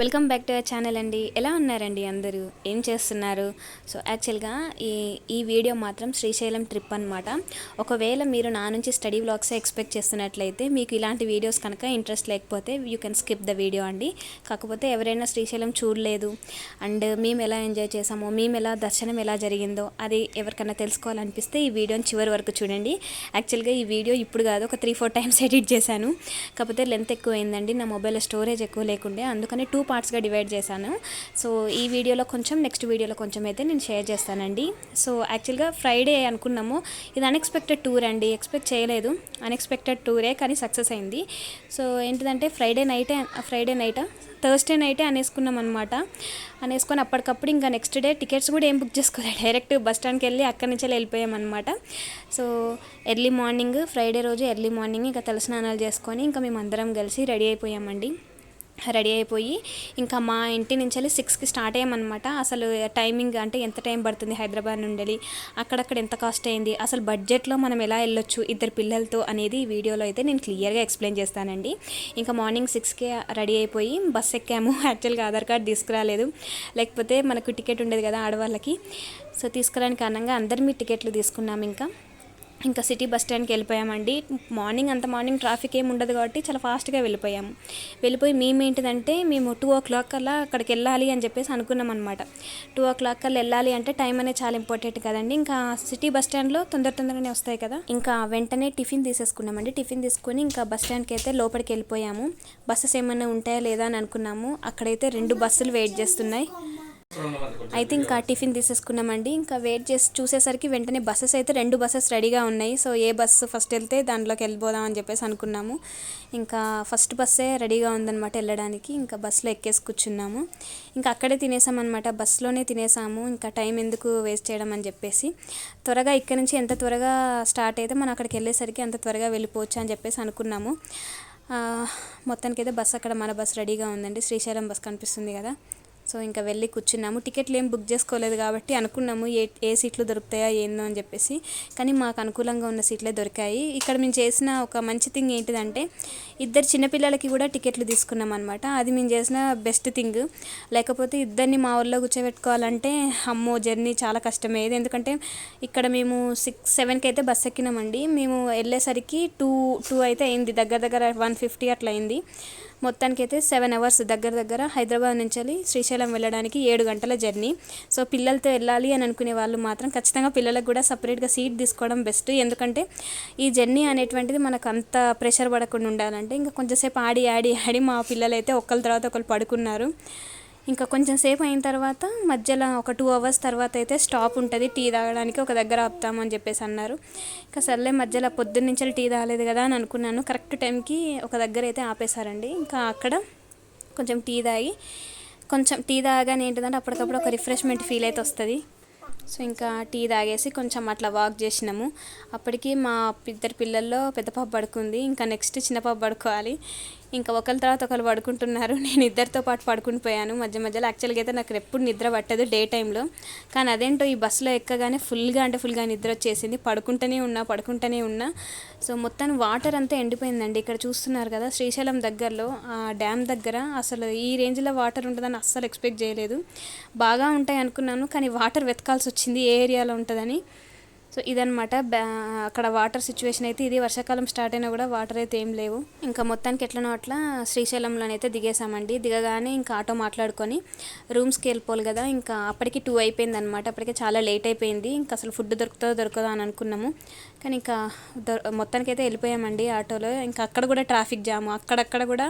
Welcome back to our channel అండి. ఎలా ఉన్నారండి అందరూ? ఏం చేస్తున్నారు? సో యాక్చువల్గా ఈ ఈ వీడియో మాత్రం శ్రీశైలం ట్రిప్ అనమాట ఒకవేళ మీరు నా నుంచి స్టడీ వ్లాగ్స్ ఎక్స్పెక్ట్ చేస్తున్నట్లయితే మీకు ఇలాంటి వీడియోస్ కనుక ఇంట్రెస్ట్ లేకపోతే you can skip the video అండి. కాకపోతే ఎవరైనా శ్రీశైలం చూడలేదు అండ్ మేము ఎలా ఎంజాయ్ చేసామో మేము ఎలా దర్శనం ఎలా జరిగిందో అది ఎవరికైనా తెలుసుకోవాలనిపిస్తే ఈ వీడియోని చివరి వరకు చూడండి. యాక్చువల్గా ఈ వీడియో ఇప్పుడు కాదు ఒక త్రీ ఫోర్ టైమ్స్ ఎడిట్ చేశాను. కాకపోతే లెంత్ ఎక్కువ అయిందండి. నా మొబైల్లో స్టోరేజ్ ఎక్కువ లేకుండే అందుకని టూ పార్ట్స్గా డివైడ్ చేశాను. సో ఈ వీడియోలో కొంచెం నెక్స్ట్ వీడియోలో కొంచెం అయితే నేను షేర్ చేస్తానండి. సో యాక్చువల్గా ఫ్రైడే అనుకున్నాము. ఇది అన్ఎక్స్పెక్టెడ్ టూర్ అండి. ఎక్స్పెక్ట్ చేయలేదు. అన్ఎక్స్పెక్టెడ్ టూరే కానీ సక్సెస్ అయింది. సో ఏంటిదంటే ఫ్రైడే నైటే ఫ్రైడే నైట్ థర్స్డే నైటే అనేసుకున్నాం అనమాట అనేసుకొని అప్పటికప్పుడు ఇంకా నెక్స్ట్ డే టికెట్స్ కూడా ఏం బుక్ చేసుకోలేదు డైరెక్ట్ బస్ స్టాండ్కి వెళ్ళి అక్కడి నుంచి వెళ్ళిపోయామన్నమాట సో ఎర్లీ మార్నింగ్ ఫ్రైడే రోజు ఎర్లీ మార్నింగ్ ఇంకా తలస్నానాలు చేసుకొని ఇంకా మేము అందరం కలిసి రెడీ అయిపోయామండి. రెడీ అయిపోయి ఇంకా మా ఇంటి నుంచి వెళ్ళి సిక్స్కి స్టార్ట్ అయ్యామన్నమాట. అసలు టైమింగ్ అంటే ఎంత టైం పడుతుంది హైదరాబాద్ నుండి వెళ్ళి అక్కడక్కడ ఎంత కాస్ట్ అయింది? అసలు బడ్జెట్లో మనం ఎలా వెళ్ళొచ్చు ఇద్దరు పిల్లలతో అనేది ఈ వీడియోలో అయితే నేను క్లియర్గా ఎక్స్ప్లెయిన్ చేస్తానండి. ఇంకా మార్నింగ్ సిక్స్కే రెడీ అయిపోయి బస్ ఎక్కాము. యాక్చువల్గా ఆధార్ కార్డ్ తీసుకురాలేదు. లేకపోతే మనకు టికెట్ ఉండేది కదా ఆడవాళ్ళకి. సో తీసుకురానికి కారణంగా అందరు మీ టికెట్లు తీసుకున్నాము ఇంకా. ఇంకా సిటీ బస్ స్టాండ్కి వెళ్ళిపోయామండి. మార్నింగ్ అంత మార్నింగ్ ట్రాఫిక్ ఏమి ఉండదు కాబట్టి చాలా ఫాస్ట్గా వెళ్ళిపోయాము. వెళ్ళిపోయి మేము ఏంటిదంటే మేము టూ ఓ క్లాక్ కల్లా అక్కడికి వెళ్ళాలి అని చెప్పేసి అనుకున్నాం అనమాట టూ ఓ క్లాక్ కల్లా వెళ్ళాలి అంటే టైం అనేది చాలా ఇంపార్టెంట్ కదండి. ఇంకా సిటీ బస్ స్టాండ్లో తొందర తొందరగానే వస్తాయి కదా. ఇంకా వెంటనే టిఫిన్ తీసేసుకున్నామండి. టిఫిన్ తీసుకొని ఇంకా బస్ స్టాండ్కి అయితే లోపలికి వెళ్ళిపోయాము. బస్సెస్ ఏమైనా ఉంటాయా లేదా అని అనుకున్నాము. అక్కడైతే రెండు బస్సులు వెయిట్ చేస్తున్నాయి. అయితే ఇంకా టిఫిన్ తీసేసుకున్నామండి. ఇంకా వెయిట్ చేసి చూసేసరికి వెంటనే బస్సెస్ అయితే రెండు బస్సెస్ రెడీగా ఉన్నాయి. సో ఏ బస్సు ఫస్ట్ వెళ్తే దాంట్లోకి వెళ్ళిపోదాం అని చెప్పేసి అనుకున్నాము. ఇంకా ఫస్ట్ బస్సే రెడీగా ఉందన్నమాట వెళ్ళడానికి. ఇంకా బస్సులో ఎక్కేసి కూర్చున్నాము. ఇంకా అక్కడే తినేసామన్నమాట. బస్సులోనే తినేసాము. ఇంకా టైం ఎందుకు వేస్ట్ చేయడం అని చెప్పేసి. త్వరగా ఇక్కడ నుంచి ఎంత త్వరగా స్టార్ట్ అయితే మనం అక్కడికి వెళ్ళేసరికి అంత త్వరగా వెళ్ళిపోవచ్చు అని చెప్పేసి అనుకున్నాము. మొత్తానికి అయితే బస్ అక్కడ మన బస్ రెడీగా ఉందండి. శ్రీశైలం బస్ కనిపిస్తుంది కదా. సో ఇంకా వెళ్ళి కూర్చున్నాము. టికెట్లు ఏం బుక్ చేసుకోలేదు కాబట్టి అనుకున్నాము ఏ ఏ సీట్లు దొరుకుతాయా ఏందో అని చెప్పేసి. కానీ మాకు అనుకూలంగా ఉన్న సీట్లే దొరికాయి. ఇక్కడ మేము చేసిన ఒక మంచి థింగ్ ఏంటిదంటే ఇద్దరు చిన్నపిల్లలకి కూడా టికెట్లు తీసుకున్నాం అనమాట అది మేము చేసిన బెస్ట్ థింగ్. లేకపోతే ఇద్దరిని మా ఊళ్ళో కూర్చోబెట్టుకోవాలంటే అమ్మో జర్నీ చాలా కష్టమయ్యేది ఎందుకంటే ఇక్కడ మేము సిక్స్ సెవెన్కి అయితే బస్ ఎక్కినామండి. మేము వెళ్ళేసరికి టూ టూ అయితే అయింది. దగ్గర దగ్గర వన్ ఫిఫ్టీ అట్లా అయింది. మొత్తానికి అయితే సెవెన్ అవర్స్ దగ్గర దగ్గర హైదరాబాద్ నుంచి వెళ్ళి శ్రీశైలం వెళ్ళడానికి ఏడు గంటల జర్నీ. సో పిల్లలతో వెళ్ళాలి అని అనుకునే వాళ్ళు మాత్రం ఖచ్చితంగా పిల్లలకు కూడా సపరేట్గా సీట్ తీసుకోవడం బెస్ట్. ఎందుకంటే ఈ జర్నీ అనేటువంటిది మనకు అంత ప్రెషర్ పడకుండా ఉండాలంటే ఇంకా కొంచెంసేపు ఆడి ఆడి ఆడి మా పిల్లలు అయితే ఒకళ్ళ తర్వాత ఒకరు పడుకున్నారు. ఇంకా కొంచెం సేపు అయిన తర్వాత మధ్యలో ఒక టూ అవర్స్ తర్వాత అయితే స్టాప్ ఉంటుంది. టీ తాగడానికి ఒక దగ్గర ఆపుతామని చెప్పేసి అన్నారు. ఇంకా సర్లే మధ్యలో పొద్దున్న నుంచి టీ తాగలేదు కదా అని అనుకున్నాను. కరెక్ట్ టైంకి ఒక దగ్గర అయితే ఆపేశారండి. ఇంకా అక్కడ కొంచెం టీ తాగి కొంచెం టీ తాగానే ఏంటిదంటే అప్పటికప్పుడు ఒక రిఫ్రెష్మెంట్ ఫీల్ అయితే వస్తుంది. సో ఇంకా టీ తాగేసి కొంచెం అట్లా వాక్ చేసినాము. అప్పటికి మా ఇద్దరు పిల్లల్లో పెద్ద పాప పడుకుంది. ఇంకా నెక్స్ట్ చిన్న పాప పడుకోవాలి. ఇంకా ఒకరి తర్వాత ఒకరు పడుకుంటున్నారు. నేను ఇద్దరితో పాటు పడుకుని పోయాను. మధ్య మధ్యలో యాక్చువల్గా అయితే నాకు ఎప్పుడు నిద్ర పట్టదు డే టైంలో. కానీ అదేంటో ఈ బస్సులో ఎక్కగానే ఫుల్గా అంటే ఫుల్గా నిద్ర వచ్చేసింది. పడుకుంటూనే ఉన్నా పడుకుంటూనే ఉన్నా. సో మొత్తం వాటర్ అంతా ఎండిపోయిందండి. ఇక్కడ చూస్తున్నారు కదా శ్రీశైలం దగ్గరలో ఆ డ్యామ్ దగ్గర. అసలు ఈ రేంజ్లో వాటర్ ఉంటుందని అస్సలు ఎక్స్పెక్ట్ చేయలేదు. బాగా ఉంటాయి అనుకున్నాను కానీ వాటర్ వెతకాల్సి వచ్చింది ఏ ఏరియాలో ఉంటుందని. సో ఇదనమాట బ్యా అక్కడ వాటర్ సిచ్యువేషన్ అయితే ఇది. వర్షాకాలం స్టార్ట్ అయినా కూడా వాటర్ అయితే ఏం లేవు. ఇంకా మొత్తానికి ఎట్లనో అట్లా శ్రీశైలంలోనైతే దిగేసామండి దిగగానే ఇంకా ఆటో మాట్లాడుకొని రూమ్స్కి వెళ్ళిపోవాలి కదా. ఇంకా అప్పటికి టూ అయిపోయింది అనమాట అప్పటికే చాలా లేట్ అయిపోయింది. ఇంకా అసలు ఫుడ్ దొరుకుతుందో దొరకదో అని అనుకున్నాము. కానీ ఇంకా మొత్తానికి అయితే వెళ్ళిపోయామండి ఆటోలో. ఇంకా అక్కడ కూడా ట్రాఫిక్ జామ్ అక్కడక్కడ కూడా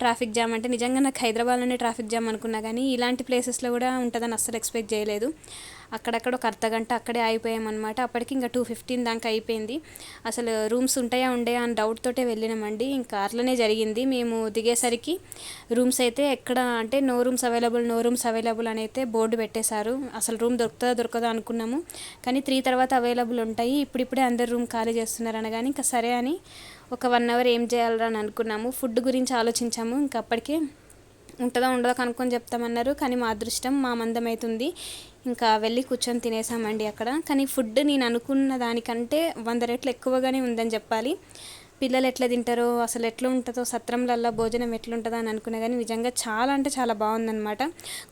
ట్రాఫిక్ జామ్ అంటే నిజంగా నాకు హైదరాబాద్లోనే ట్రాఫిక్ జామ్ అనుకున్నా కానీ ఇలాంటి ప్లేసెస్లో కూడా ఉంటుందని అస్సలు ఎక్స్పెక్ట్ చేయలేదు. అక్కడక్కడ ఒక అర్ధగంట అక్కడే ఆగిపోయామన్నమాట. అప్పటికి ఇంకా టూ ఫిఫ్టీన్ దాకా అయిపోయింది. అసలు రూమ్స్ ఉంటాయా ఉండయా అని డౌట్ తోటే వెళ్ళినామండి. ఇంకా అట్లనే జరిగింది. మేము దిగేసరికి రూమ్స్ అయితే ఎక్కడ అంటే no rooms available no rooms available అని అయితే బోర్డు పెట్టేశారు. అసలు రూమ్ దొరుకుతుందా దొరకదా అనుకున్నాము. కానీ త్రీ తర్వాత అవైలబుల్ ఉంటాయి. ఇప్పుడిప్పుడే అందరు రూమ్ ఖాళీ చేస్తున్నారు అనగాని ఇంకా సరే అని ఒక వన్ అవర్ ఏం చేయాలని అని అనుకున్నాము. ఫుడ్ గురించి ఆలోచించాము. ఇంకా అప్పటికే ఉంటుందో ఉండదో కనుక్కొని చెప్తామన్నారు. కానీ మా అదృష్టం మా మందం అవుతుంది ఇంకా వెళ్ళి కూర్చొని తినేసామండి అక్కడ. కానీ ఫుడ్ నేను అనుకున్న దానికంటే వంద రెట్లు ఎక్కువగానే ఉందని చెప్పాలి. పిల్లలు ఎట్లా తింటారో అసలు ఎట్లా ఉంటుందో సత్రంలల్లో భోజనం ఎట్లుంటుందో అని అనుకున్నా కానీ నిజంగా చాలా అంటే చాలా బాగుందన్నమాట.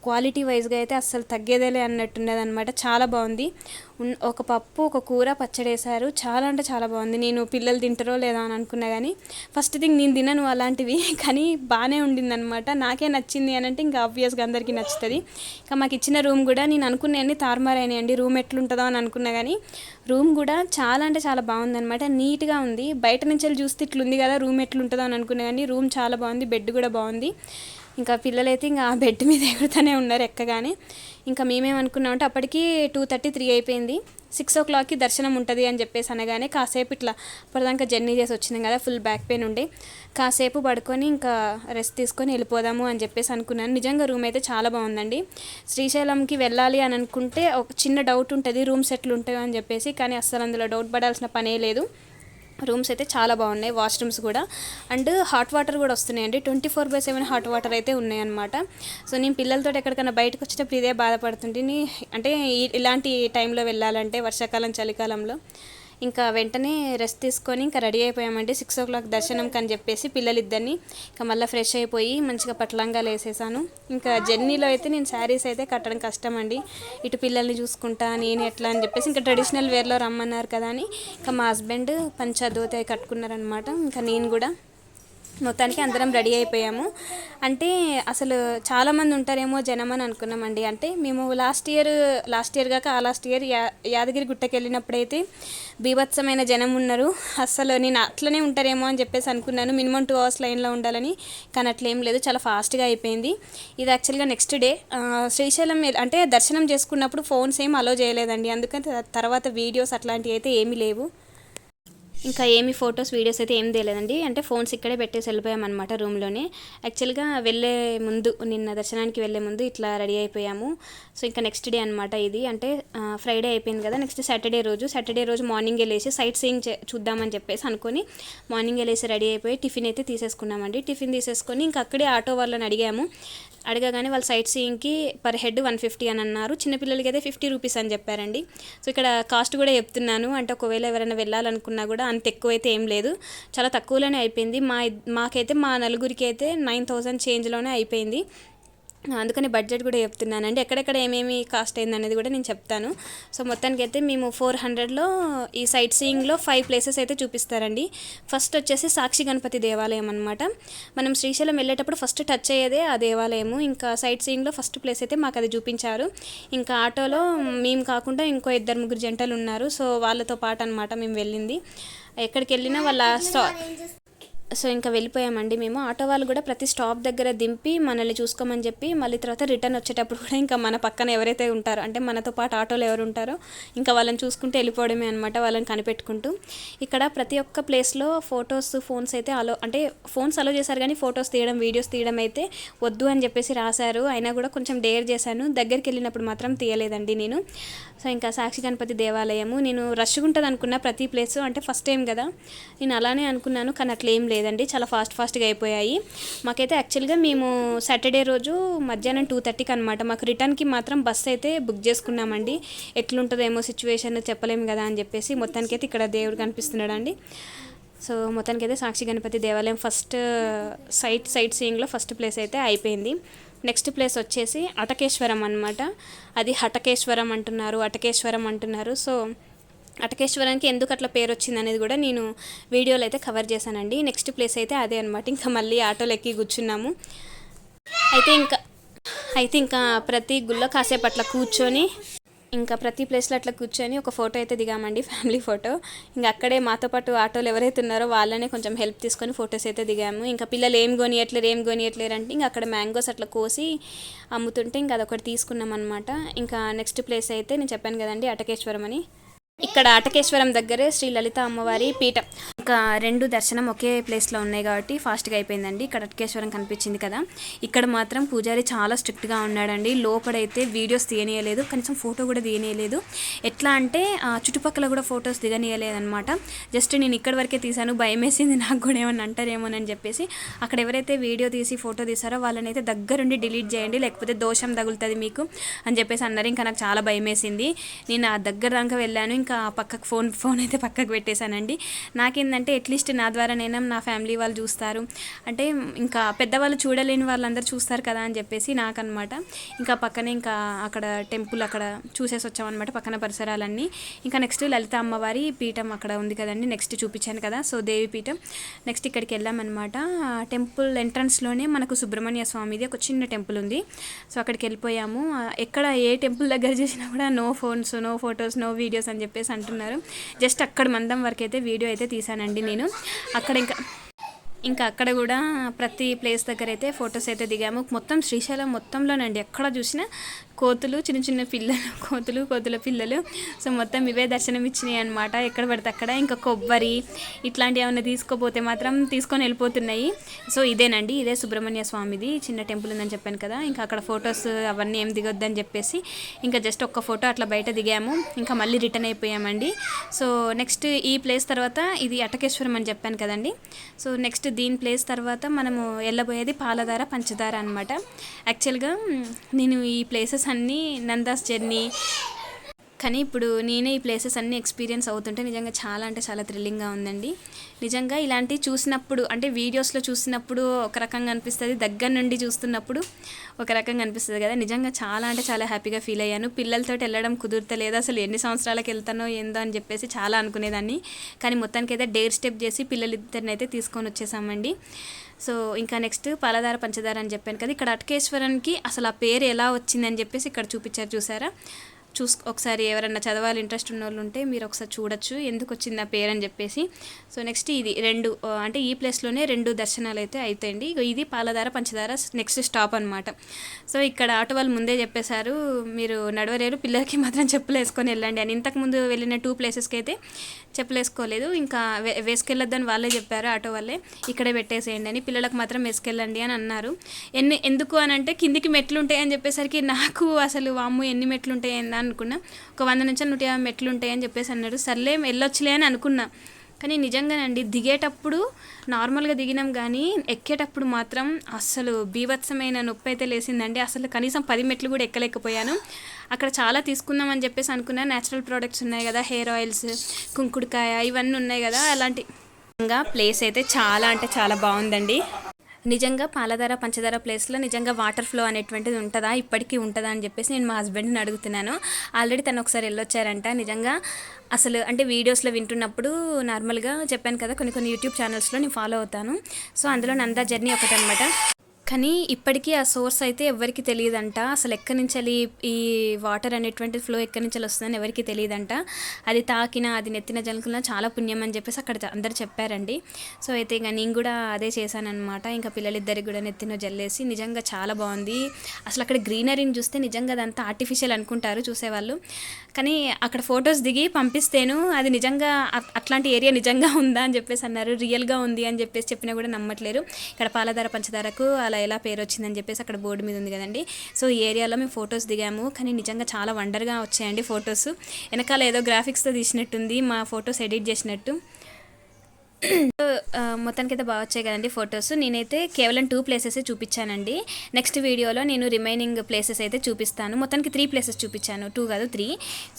క్వాలిటీ వైజ్గా అయితే అస్సలు తగ్గేదేలే అన్నట్టు అనమాట చాలా బాగుంది. ఒక పప్పు ఒక కూర పచ్చడి వేసారు చాలా అంటే చాలా బాగుంది. నేను పిల్లలు తింటారో లేదా అని అనుకున్నా కానీ ఫస్ట్ థింగ్ నేను తినను అలాంటివి కానీ బాగానే ఉండింది అనమాట నాకే నచ్చింది అని అంటే ఇంకా ఆబ్వియస్గా అందరికీ నచ్చుతుంది. ఇంకా మాకు ఇచ్చిన రూమ్ కూడా నేను అనుకున్నాయని తారుమారైనాయండి రూమ్ ఎట్లుంటుందో అని అనుకున్నా కానీ రూమ్ కూడా చాలా అంటే చాలా బాగుందన్నమాట. నీట్గా ఉంది. బయట నుంచి వెళ్ళి చూస్తే ఇట్లుంది కదా రూమ్ ఎట్లుంటుందో అని అనుకున్నా కానీ రూమ్ చాలా బాగుంది. బెడ్ కూడా బాగుంది. ఇంకా పిల్లలైతే ఇంకా ఆ బెడ్ మీద ఎగురుతూనే ఉన్నారు ఎక్కగానే. ఇంకా మేమేమనుకున్నామంటే అప్పటికి టూ థర్టీ త్రీ అయిపోయింది. సిక్స్ ఓ క్లాక్కి దర్శనం ఉంటుంది అని చెప్పేసి అనగానే కాసేపు ఇట్లా అప్పటిదాకా జర్నీ చేసి వచ్చినాం కదా ఫుల్ బ్యాక్ పెయిన్ ఉండే. కాసేపు పడుకొని ఇంకా రెస్ట్ తీసుకొని వెళ్ళిపోదాము అని చెప్పేసి అనుకున్నాను. నిజంగా రూమ్ అయితే చాలా బాగుందండి. శ్రీశైలంకి వెళ్ళాలి అని అనుకుంటే ఒక చిన్న డౌట్ ఉంటుంది రూమ్స్ ఎట్లు ఉంటాయో అని చెప్పేసి కానీ అస్సలు అందులో డౌట్ పడాల్సిన పనే లేదు. రూమ్స్ అయితే చాలా బాగున్నాయి వాష్రూమ్స్ కూడా. అండ్ హాట్ వాటర్ కూడా వస్తున్నాయండి. Twenty four by seven hot water అయితే ఉన్నాయన్నమాట. సో నేను పిల్లలతో ఎక్కడికైనా బయటకు వచ్చేటప్పుడు ఇదే బాధపడుతుంది అంటే ఇలాంటి టైంలో వెళ్ళాలంటే వర్షాకాలం చలికాలంలో ఇంకా వెంటనే రెస్ట్ తీసుకొని ఇంకా రెడీ అయిపోయామండి. సిక్స్ ఓ క్లాక్ దర్శనంకి అని చెప్పేసి పిల్లలిద్దరిని ఇంకా మళ్ళీ ఫ్రెష్ అయిపోయి మంచిగా పట్లంగా వేసేసాను. ఇంకా జర్నీలో అయితే నేను శారీస్ అయితే కట్టడం కష్టం అండి ఇటు పిల్లల్ని చూసుకుంటా నేను ఎట్లా అని చెప్పేసి ఇంకా ట్రెడిషనల్ వేర్లో రమ్మన్నారు కదా అని ఇంకా మా హస్బెండ్ పంచ ధోతి కట్టుకున్నారనమాట ఇంకా నేను కూడా మొత్తానికి అందరం రెడీ అయిపోయాము. అంటే అసలు చాలామంది ఉంటారేమో జనం అని అనుకున్నామండి. అంటే మేము లాస్ట్ ఇయర్ లాస్ట్ ఇయర్ కాక ఆ లాస్ట్ ఇయర్ యా యాదగిరి గుట్టకి వెళ్ళినప్పుడైతే బీభత్సమైన జనం ఉన్నారు. అసలు నేను అట్లనే ఉంటారేమో అని చెప్పేసి అనుకున్నాను. మినిమం టూ అవర్స్ లైన్లో ఉండాలని. కానీ అట్లా ఏం లేదు. చాలా ఫాస్ట్గా అయిపోయింది. ఇది యాక్చువల్గా నెక్స్ట్ డే. శ్రీశైలం అంటే దర్శనం చేసుకున్నప్పుడు ఫోన్స్ ఏం అలో చేయలేదండి. అందుకని తర్వాత వీడియోస్ అట్లాంటివి అయితే ఏమీ లేవు. ఇంకా ఏమి ఫొటోస్ వీడియోస్ అయితే ఏం తెలియదండి అంటే ఫోన్స్ ఇక్కడే పెట్టేసి వెళ్ళిపోయామన్నమాట రూమ్లోనే. యాక్చువల్గా వెళ్ళే ముందు నిన్న దర్శనానికి వెళ్ళే ముందు ఇట్లా రెడీ అయిపోయాము. సో ఇంకా నెక్స్ట్ డే అనమాట ఇది. అంటే ఫ్రైడే అయిపోయింది కదా నెక్స్ట్ సాటర్డే రోజు. సాటర్డే రోజు మార్నింగ్ వెళ్ళేసి సైట్ సీయింగ్ చూద్దామని చెప్పేసి అనుకొని మార్నింగ్ వెళ్ళేసి రెడీ అయిపోయి టిఫిన్ అయితే తీసేసుకున్నామండి. టిఫిన్ తీసేసుకొని ఇంకా అక్కడే ఆటో వాళ్ళని అడిగాము. అడగగానే వాళ్ళు సైట్ సీయింగ్కి పర్ హెడ్ వన్ ఫిఫ్టీ అని అన్నారు. చిన్నపిల్లలకి అయితే ఫిఫ్టీ రూపీస్ అని చెప్పారండి. సో ఇక్కడ కాస్ట్ కూడా చెప్తున్నాను. అంటే ఒకవేళ ఎవరైనా వెళ్ళాలనుకున్నా కూడా అంత ఎక్కువ అయితే ఏం లేదు. చాలా తక్కువలోనే అయిపోయింది. మా మాకైతే మా నలుగురికి అయితే నైన్ థౌజండ్ చేంజ్లోనే అయిపోయింది. అందుకని బడ్జెట్ కూడా చెప్తున్నానండి. ఎక్కడెక్కడ ఏమేమి కాస్ట్ అయింది అనేది కూడా నేను చెప్తాను. సో మొత్తానికి అయితే మేము ఫోర్ హండ్రెడ్లో ఈ సైట్ సీయింగ్లో ఫైవ్ ప్లేసెస్ అయితే చూపిస్తారండి. ఫస్ట్ వచ్చేసి సాక్షి గణపతి దేవాలయం అనమాట మనం శ్రీశైలం వెళ్ళేటప్పుడు ఫస్ట్ టచ్ అయ్యేదే ఆ దేవాలయము. ఇంకా సైట్ సీయింగ్లో ఫస్ట్ ప్లేస్ అయితే మాకు అది చూపించారు. ఇంకా ఆటోలో మేము కాకుండా ఇంకో ఇద్దరు ముగ్గురు జంటలు ఉన్నారు. సో వాళ్ళతో పాటు అనమాట మేము వెళ్ళింది. ఎక్కడికి వెళ్ళినా వాళ్ళ స్టా సో ఇంకా వెళ్ళిపోయామండి మేము. ఆటో వాళ్ళు కూడా ప్రతి స్టాప్ దగ్గర దింపి మనల్ని చూసుకోమని చెప్పి మళ్ళీ తర్వాత రిటర్న్ వచ్చేటప్పుడు కూడా ఇంకా మన పక్కన ఎవరైతే ఉంటారో అంటే మనతో పాటు ఆటోలు ఎవరు ఉంటారో ఇంకా వాళ్ళని చూసుకుంటూ వెళ్ళిపోవడమే అనమాట వాళ్ళని కనిపెట్టుకుంటూ. ఇక్కడ ప్రతి ఒక్క ప్లేస్లో ఫొటోస్ ఫోన్స్ అయితే అలో అంటే ఫోన్స్ అలో చేశారు కానీ ఫొటోస్ తీయడం వీడియోస్ తీయడం అయితే వద్దు అని చెప్పేసి రాశారు. అయినా కూడా కొంచెం డేర్ చేశాను. దగ్గరికి వెళ్ళినప్పుడు మాత్రం తీయలేదండి నేను. సో ఇంకా సాక్షి గణపతి దేవాలయము. నేను రష్గా ఉంటుంది అనుకున్న ప్రతి ప్లేస్ అంటే ఫస్ట్ టైం కదా నేను అలానే అనుకున్నాను కానీ అట్లా ఏం లేదండి చాలా ఫాస్ట్ ఫాస్ట్గా అయిపోయాయి. మాకైతే యాక్చువల్గా మేము సాటర్డే రోజు మధ్యాహ్నం టూ థర్టీకి అనమాట మాకు రిటర్న్కి మాత్రం బస్ అయితే బుక్ చేసుకున్నామండి. ఎట్లుంటుందేమో సిచ్యువేషన్ చెప్పలేము కదా అని చెప్పేసి మొత్తానికి అయితే ఇక్కడ దేవుడు కనిపిస్తున్నాడు అండి సో మొత్తానికి అయితే సాక్షి గణపతి దేవాలయం ఫస్ట్ సైట్ సైట్ సీయింగ్లో ఫస్ట్ ప్లేస్ అయితే అయిపోయింది. నెక్స్ట్ ప్లేస్ వచ్చేసి అటకేశ్వరం అన్నమాట. అది హటకేశ్వరం అంటున్నారు అటకేశ్వరం అంటున్నారు. సో అటకేశ్వరానికి ఎందుకు అట్లా పేరు వచ్చింది అనేది కూడా నేను వీడియోలో అయితే కవర్ చేశానండి. నెక్స్ట్ ప్లేస్ అయితే అదే అనమాట ఇంకా మళ్ళీ ఆటోలో ఎక్కి కూర్చున్నాము. అయితే ఇంకా అయితే ఇంకా ప్రతి గుళ్ళో కాసేపు అట్లా కూర్చొని ఇంకా ప్రతి ప్లేస్లో అట్లా కూర్చొని ఒక ఫోటో అయితే దిగామండి ఫ్యామిలీ ఫోటో ఇంకా అక్కడే మాతో పాటు ఆటోలు ఎవరైతే ఉన్నారో వాళ్ళనే కొంచెం హెల్ప్ తీసుకొని ఫొటోస్ అయితే దిగాము. ఇంకా పిల్లలు ఏం కొనియట్లేరు ఏం కొనియట్లేరు అంటే ఇంకా అక్కడ మ్యాంగోస్ అట్లా కోసి అమ్ముతుంటే ఇంకా అదొకటి తీసుకున్నాం అనమాట ఇంకా నెక్స్ట్ ప్లేస్ అయితే నేను చెప్పాను కదండి అటకేశ్వరం అని. ఇక్కడ అటకేశ్వరం దగ్గరే శ్రీ లలిత అమ్మవారి పీఠం. ఇంకా రెండు దర్శనం ఒకే ప్లేస్లో ఉన్నాయి కాబట్టి ఫాస్ట్గా అయిపోయిందండి. ఇక్కడ అటకేశ్వరం కనిపించింది కదా. ఇక్కడ మాత్రం పూజారి చాలా స్ట్రిక్ట్గా ఉన్నాడండి. లోపడైతే వీడియోస్ తీయనీయలేదు. కనీసం ఫోటో కూడా తీయనీయలేదు. ఎట్లా అంటే చుట్టుపక్కల కూడా ఫొటోస్ దిగనీయలేదనమాట జస్ట్ నేను ఇక్కడ వరకే తీసాను భయం వేసింది నాకు కూడా ఏమన్నా అంటారేమోనని చెప్పేసి. అక్కడ ఎవరైతే వీడియో తీసి ఫోటో తీసారో వాళ్ళని అయితే దగ్గరుండి డిలీట్ చేయండి. లేకపోతే దోషం తగులుతుంది మీకు అని చెప్పేసి అన్నారు. ఇంకా నాకు చాలా భయం వేసింది నేను ఆ దగ్గర దాకా వెళ్ళాను. ఇంకా పక్కకు ఫోన్ ఫోన్ అయితే పక్కకు పెట్టేశానండి. నాకేందంటే అంటే అట్లీస్ట్ నా ద్వారానైనా నా ఫ్యామిలీ వాళ్ళు చూస్తారు. అంటే ఇంకా పెద్దవాళ్ళు చూడలేని వాళ్ళందరూ చూస్తారు కదా అని చెప్పేసి నాకనమాట ఇంకా పక్కనే ఇంకా అక్కడ టెంపుల్ అక్కడ చూసేసి వచ్చామన్నమాట పక్కన పరిసరాలన్నీ. ఇంకా నెక్స్ట్ లలిత అమ్మవారి పీఠం అక్కడ ఉంది కదండి నెక్స్ట్ చూపించాను కదా. సో దేవి పీఠం. నెక్స్ట్ ఇక్కడికి వెళ్ళామన్నమాట. టెంపుల్ ఎంట్రన్స్లోనే మనకు సుబ్రహ్మణ్య స్వామిది ఒక చిన్న టెంపుల్ ఉంది. సో అక్కడికి వెళ్ళిపోయాము. ఎక్కడ ఏ టెంపుల్ దగ్గర చూసినా కూడా no phones no photos no videos అని చెప్పేసి అంటున్నారు. జస్ట్ అక్కడ మందం వరకు అయితే వీడియో అయితే దిగానండి నేను. అక్కడ ఇంకా ఇంకా అక్కడ కూడా ప్రతి ప్లేస్ దగ్గర అయితే ఫొటోస్ అయితే దిగాము. మొత్తం శ్రీశైలం మొత్తంలోనండి. ఎక్కడ చూసినా కోతులు చిన్న చిన్న పిల్లలు కోతులు కోతుల పిల్లలు. సో మొత్తం ఇవే దర్శనం ఇచ్చినాయి అనమాట ఎక్కడ పడితే అక్కడ. ఇంకా కొబ్బరి ఇట్లాంటివి ఏమైనా తీసుకోపోతే మాత్రం తీసుకొని వెళ్ళిపోతున్నాయి. సో ఇదేనండి. ఇదే సుబ్రహ్మణ్య స్వామిది. చిన్న టెంపుల్ ఉందని చెప్పాను కదా. ఇంకా అక్కడ ఫొటోస్ అవన్నీ ఏం దిగొద్దని చెప్పేసి ఇంకా జస్ట్ ఒక్క ఫోటో అట్లా బయట దిగాము. ఇంకా మళ్ళీ రిటర్న్ అయిపోయామండి. సో నెక్స్ట్ ఈ ప్లేస్ తర్వాత ఇది అటకేశ్వరం అని చెప్పాను కదండి. సో నెక్స్ట్ దీని ప్లేస్ తర్వాత మనము వెళ్ళబోయేది పాలధార పంచదార అనమాట యాక్చువల్గా నేను ఈ ప్లేసెస్ అన్నీ నందాస్ జర్నీ కానీ ఇప్పుడు నేనే ఈ ప్లేసెస్ అన్నీ ఎక్స్పీరియన్స్ అవుతుంటే నిజంగా చాలా అంటే చాలా థ్రిల్లింగ్గా ఉందండి. నిజంగా ఇలాంటివి చూసినప్పుడు అంటే వీడియోస్లో చూసినప్పుడు ఒక రకంగా అనిపిస్తుంది దగ్గర నుండి చూస్తున్నప్పుడు ఒక రకంగా అనిపిస్తుంది కదా. నిజంగా చాలా అంటే చాలా హ్యాపీగా ఫీల్ అయ్యాను. పిల్లలతో వెళ్ళడం కుదురుతలేదు అసలు ఎన్ని సంవత్సరాలకు వెళ్తానో ఏందో అని చెప్పేసి చాలా అనుకునేదాన్ని. కానీ మొత్తానికి అయితే డేర్ స్టెప్ చేసి పిల్లలిద్దరిని అయితే తీసుకొని వచ్చేసామండి. సో ఇంకా నెక్స్ట్ పాలధార పంచదార అని చెప్పాను కదా. ఇక్కడ అటకేశ్వరానికి అసలు ఆ పేరు ఎలా వచ్చిందని చెప్పేసి ఇక్కడ చూపించారు చూసారా? చూసు ఒకసారి ఎవరన్నా చదవాలి ఇంట్రెస్ట్ ఉన్న వాళ్ళు ఉంటే మీరు ఒకసారి చూడొచ్చు ఎందుకు వచ్చింది ఆ పేరు అని చెప్పేసి. సో నెక్స్ట్ ఇది రెండు అంటే ఈ ప్లేస్లోనే రెండు దర్శనాలు అయితే అవుతాయండి ఇది పాలధార పంచదార నెక్స్ట్ స్టాప్ అనమాట సో ఇక్కడ ఆటో వాళ్ళు ముందే చెప్పేశారు మీరు నడవలేరు పిల్లలకి మాత్రం చెప్పులు వేసుకొని వెళ్ళండి అని. ఇంతకుముందు వెళ్ళిన టూ ప్లేసెస్కి అయితే చెప్పులు వేసుకోలేదు ఇంకా వే వేసుకెళ్ళొద్దని వాళ్ళే చెప్పారు ఆటో వాళ్ళే ఇక్కడే పెట్టేసేయండి అని. పిల్లలకు మాత్రం వేసుకెళ్ళండి అని అన్నారు. ఎన్ని ఎందుకు అని అంటే కిందికి మెట్లు ఉంటాయని చెప్పేసరికి నాకు అసలు వామ్ము ఎన్ని మెట్లు ఉంటాయి అనుకున్నా. ఒక వంద నుంచి నూట యాభై మెట్లు ఉంటాయి అని చెప్పేసి అన్నారు. సర్లే వెళ్ళొచ్చులే అని అనుకున్నా. కానీ నిజంగానండి దిగేటప్పుడు నార్మల్గా దిగినాం కానీ ఎక్కేటప్పుడు మాత్రం అస్సలు బీభత్సమైన నొప్పి అయితే లేసిందండి. అసలు కనీసం పది మెట్లు కూడా ఎక్కలేకపోయాను. అక్కడ చాలా తీసుకుందాం అని చెప్పేసి అనుకున్నా. న్యాచురల్ ప్రోడక్ట్స్ ఉన్నాయి కదా హెయిర్ ఆయిల్స్ కుంకుడుకాయ ఇవన్నీ ఉన్నాయి కదా అలాంటి ప్లేస్ అయితే చాలా అంటే చాలా బాగుందండి. నిజంగా పాలధార పంచదార ప్లేస్లో నిజంగా వాటర్ ఫ్లో అనేటువంటిది ఉంటుందా? ఇప్పటికీ ఉంటుందా? అని చెప్పేసి నేను మా హస్బెండ్ని అడుగుతున్నాను. ఆల్రెడీ తను ఒకసారి వెళ్ళొచ్చారంట నిజంగా అసలు అంటే వీడియోస్లో వింటున్నప్పుడు నార్మల్గా చెప్పాను కదా కొన్ని కొన్ని యూట్యూబ్ ఛానల్స్లో నేను ఫాలో అవుతాను. సో అందులో నందా జర్నీ ఒకటనమాట కానీ ఇప్పటికీ ఆ సోర్స్ అయితే ఎవరికి తెలియదంట. అసలు ఎక్కడి నుంచి ఈ వాటర్ అనేటువంటి ఫ్లో ఎక్కడి నుంచి వస్తుందని ఎవరికి తెలియదంట. అది తాకిన అది నెత్తిన జలుకున్న చాలా పుణ్యం అని చెప్పేసి అక్కడ అందరు చెప్పారండి. సో అయితే ఇంకా నేను కూడా అదే చేశానమాట ఇంకా పిల్లలిద్దరికి కూడా నెత్తిన జల్లేసి నిజంగా చాలా బాగుంది. అసలు అక్కడ గ్రీనరీని చూస్తే నిజంగా అదంతా ఆర్టిఫిషియల్ అనుకుంటారు చూసేవాళ్ళు. కానీ అక్కడ ఫొటోస్ దిగి పంపిస్తేను అది నిజంగా అట్లాంటి ఏరియా నిజంగా ఉందా అని చెప్పేసి అన్నారు. రియల్గా ఉంది అని చెప్పేసి చెప్పినా కూడా నమ్మట్లేరు. ఇక్కడ పాలధార పంచదారకు అలా ఎలా పేరు వచ్చిందని చెప్పేసి అక్కడ బోర్డు మీద ఉంది కదండి. సో ఈ ఏరియాలో మేము ఫొటోస్ దిగాము. కానీ నిజంగా చాలా వండర్గా వచ్చాయండి ఫొటోస్. వెనకాల ఏదో గ్రాఫిక్స్తో తీసినట్టుంది మా ఫొటోస్ ఎడిట్ చేసినట్టు. సో, మొత్తానికి అయితే బాగా వచ్చాయి కదండి ఫొటోస్. నేనైతే కేవలం టూ ప్లేసెస్ చూపించానండి. నెక్స్ట్ వీడియోలో నేను రిమైనింగ్ ప్లేసెస్ అయితే చూపిస్తాను. మొత్తానికి త్రీ ప్లేసెస్ చూపించాను. టూ కాదు three.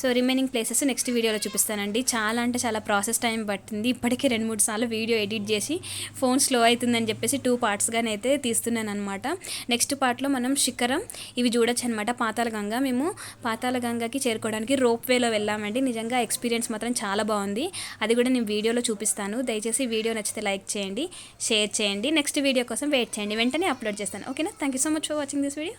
So remaining places next వీడియోలో చూపిస్తానండి. చాలా అంటే చాలా ప్రాసెస్ టైం పట్టింది. ఇప్పటికే రెండు మూడు సార్లు వీడియో ఎడిట్ చేసి ఫోన్ స్లో అవుతుందని చెప్పేసి టూ పార్ట్స్గానైతే తీస్తున్నాను అనమాట నెక్స్ట్ పార్ట్లో మనం శిఖరం ఇవి చూడొచ్చు అనమాట పాతాళగంగ మేము పాతాళగంగకి చేరుకోవడానికి రోప్ వేలో వెళ్ళామండి. నిజంగా ఎక్స్పీరియన్స్ మాత్రం చాలా బాగుంది. అది కూడా నేను వీడియోలో చూపిస్తాను. దయచేసి వీడియో నచ్చితే లైక్ చేయండి షేర్ చేయండి. నెక్స్ట్ వీడియో కోసం వెయిట్ చేయండి. వెంటనే అప్లోడ్ చేస్తాను. ఓకేనా? Thank you so much for watching this video